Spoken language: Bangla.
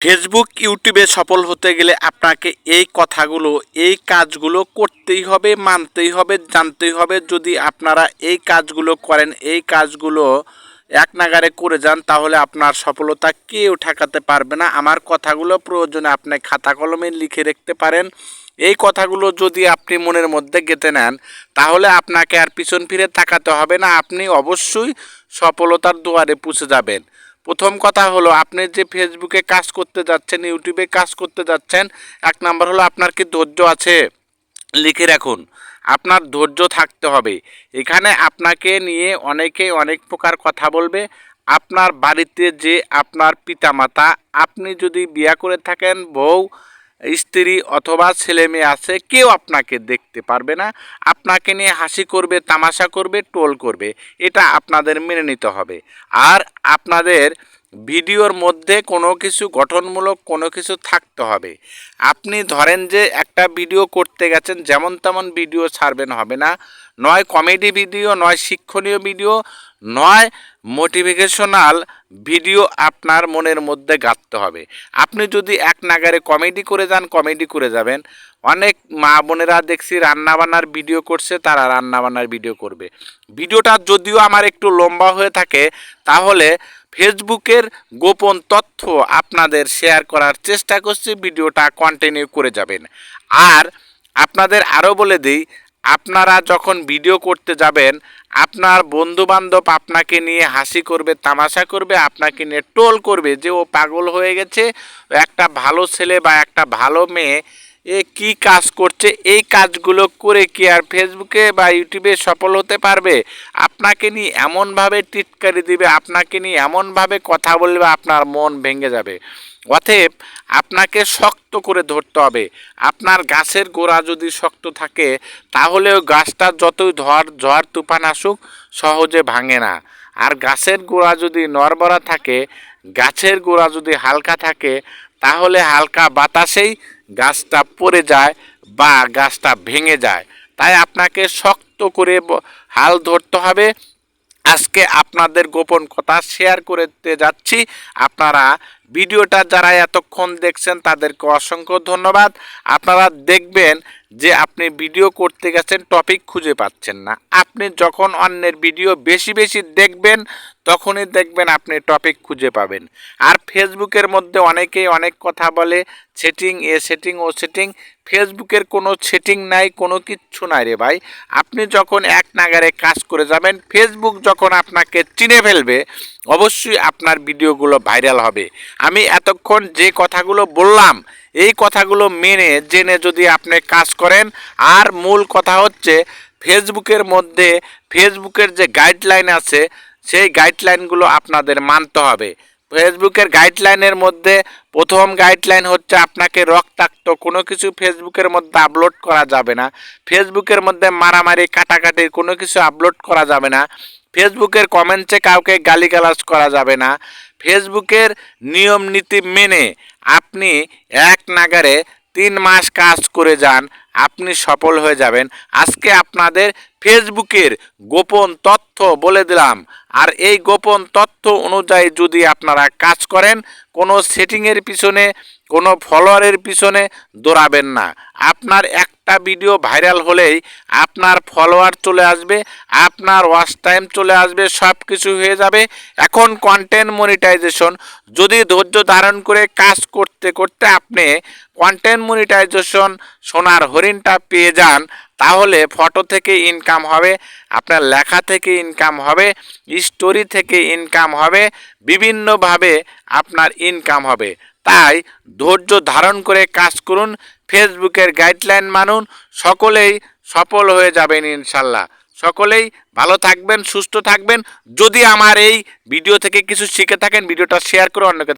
ফেসবুক ইউটিউবে সফল হতে গেলে আপনাকে এই কথাগুলো, এই কাজগুলো করতেই হবে, মানতেই হবে, জানতেই হবে। যদি আপনারা এই কাজগুলো করেন, এই কাজগুলো এক নাগারে করে যান, তাহলে আপনার সফলতা কেউ ঠেকাতে পারবে না। আমার কথাগুলো প্রয়োজনে আপনি খাতা কলমে লিখে রাখতে পারেন। এই কথাগুলো যদি আপনি মনের মধ্যে গেঁথে নেন, তাহলে আপনাকে আর পিছন ফিরে তাকাতে হবে না। আপনি অবশ্যই সফলতার দুয়ারে পৌঁছে যাবেন। প্রথম কথা হলো, আপনি যে ফেসবুকে কাজ করতে যাচ্ছেন ইউটিউবে কাজ করতে যাচ্ছেন, এক নাম্বার হলো আপনার কি ধৈর্য আছে? লিখে রাখুন। আপনার ধৈর্য থাকতে হবে। এখানে আপনাকে নিয়ে অনেকে অনেক প্রকার কথা বলবে। আপনার বাড়িতে যে আপনার পিতামাতা, আপনি যদি বিয়া করে থাকেন, বউ স্ত্রী অথবা ছেলে মেয়ে আছে, কেউ আপনাকে দেখতে পারবে না। আপনাকে নিয়ে হাসি করবে, তামাশা করবে টোল করবে। এটা আপনাদের মেনে নিতে হবে। আর আপনাদের ভিডিওর মধ্যে কোনো কিছু গঠনমূলক কোনো কিছু থাকতে হবে। আপনি ধরেন যে একটা ভিডিও করতে গেছেন, যেমন তেমন ভিডিও ছাড়বেন, হবে না। নয় কমেডি ভিডিও নয় শিক্ষণীয় ভিডিও নয় মোটিভেশনাল ভিডিও আপনার মনের মধ্যে গাঁথতে হবে। আপনি যদি এক নাগারে কমেডি করে যান কমেডি করে যাবেন। অনেক মা বোনেরা দেখছি রান্নাবান্নার ভিডিও করছে, তারা রান্নাবান্নার ভিডিও করবে। ভিডিওটা যদিও আমার একটু লম্বা হয়ে থাকে, তাহলে ফেসবুকের গোপন তথ্য আপনাদের শেয়ার করার চেষ্টা করছি, ভিডিওটা কন্টিনিউ করে যাবেন। আর আপনাদের আরও বলে দিই আপনারা যখন ভিডিও করতে যাবেন, আপনার বন্ধুবান্ধব আপনাকে নিয়ে হাসি করবে, তামাশা করবে, আপনাকে নিয়ে টোল করবে যে ও পাগল হয়ে গেছে, একটা ভালো ছেলে বা একটা ভালো মেয়ে এ কি কাজ করছে? এই কাজগুলো করে কি আর ফেসবুকে বা ইউটিউবে সফল হতে পারবে? আপনাকে নিয়ে এমনভাবে টিটকারি দিবে, আপনাকে নিয়ে এমনভাবে কথা বলবে, আপনার মন ভেঙে যাবে। অতএব আপনাকে শক্ত করে ধরতে হবে। আপনার গাছের গোড়া যদি শক্ত থাকে, তাহলেও গাছটা যতই ঝড় ঝড় তুফান আসুক, সহজে ভাঙে না। আর গাছের গোড়া যদি নড়বড়া থাকে, গাছের গোড়া যদি হালকা থাকে, তাহলে হালকা বাতাসেই গাছটা পড়ে যায় বা গাছটা ভেঙে যায়। তাই আপনাকে শক্ত করে হাল ধরতে হবে। আজকে আপনাদের গোপন কথা শেয়ার করতে যাচ্ছি। আপনারা ভিডিওটা যারা এতক্ষণ দেখছেন তাদেরকে অসংখ্য ধন্যবাদ। আপনারা দেখবেন যে আপনি ভিডিও করতে গেছেন, টপিক খুঁজে পাচ্ছেন না। আপনি যখন অন্যের ভিডিও বেশি বেশি দেখবেন, তখনই দেখবেন আপনি টপিক খুঁজে পাবেন। আর ফেসবুকের মধ্যে অনেকেই অনেক কথা বলে, সেটিং এ সেটিং, ও সেটিং। ফেসবুকের কোনো সেটিং নাই, কোনো কিচ্ছু নাই রে ভাই। আপনি যখন এক নাগারে কাজ করে যাবেন, ফেসবুক যখন আপনাকে চিনে ফেলবে, অবশ্যই আপনার ভিডিওগুলো ভাইরাল হবে। আমি এতক্ষণ যে কথাগুলো বললাম, এই কথাগুলো মেনে, জেনে যদি আপনি কাজ করেন, আর মূল কথা হচ্ছে ফেসবুকের মধ্যে, ফেসবুকের যে গাইডলাইন আছে, সেই গাইডলাইনগুলো আপনাদের মানতে হবে। ফেসবুকের গাইডলাইনের মধ্যে প্রথম গাইডলাইন হচ্ছে আপনাকে রক্তাক্ত, কোনো কিছু ফেসবুকের মধ্যে আপলোড করা যাবে না। ফেসবুকের মধ্যে মারামারি, কাটাকাটি, কোনো কিছু আপলোড করা যাবে না। ফেসবুকের কমেন্টসে কাউকে গালিগালাজ করা যাবে না। ফেসবুকের নিয়ম নীতি মেনে আপনি এক নাগারে তিন মাস কাজ করে যান আপনি সফল হয়ে যাবেন। আজকে আপনাদের ফেসবুকের গোপন তথ্য বলে দিলাম। আর এই গোপন তথ্য অনুযায়ী যদি আপনারা কাজ করেন, কোনো সেটিংয়ের পিছনে, কোনো ফলোয়ারের পিছনে দৌড়াবেন না। আপনার একটা ভিডিও ভাইরাল হলেই আপনার ফলোয়ার চলে আসবে, আপনার ওয়াচ টাইম চলে আসবে সব কিছু হয়ে যাবে। এখন কন্টেন্ট মনিটাইজেশন যদি ধৈর্য ধারণ করে কাজ করতে করতে আপনি কন্টেন্ট মনিটাইজেশন সোনার হরিণটা পেয়ে যান, তাহলে ফটো থেকে ইনকাম হবে, আপনার লেখা থেকে ইনকাম হবে স্টোরি থেকে ইনকাম হবে, বিভিন্নভাবে আপনার ইনকাম হবে। তাই ধৈর্য ধারণ করে কাজ করুন ফেসবুকের গাইডলাইন মানুন, সকলেই সফল হয়ে যাবেন ইনশাল্লাহ। সকলেই ভালো থাকবেন, সুস্থ থাকবেন। যদি আমার এই ভিডিও থেকে কিছু শিখে থাকেন ভিডিওটা শেয়ার করে অন্যকে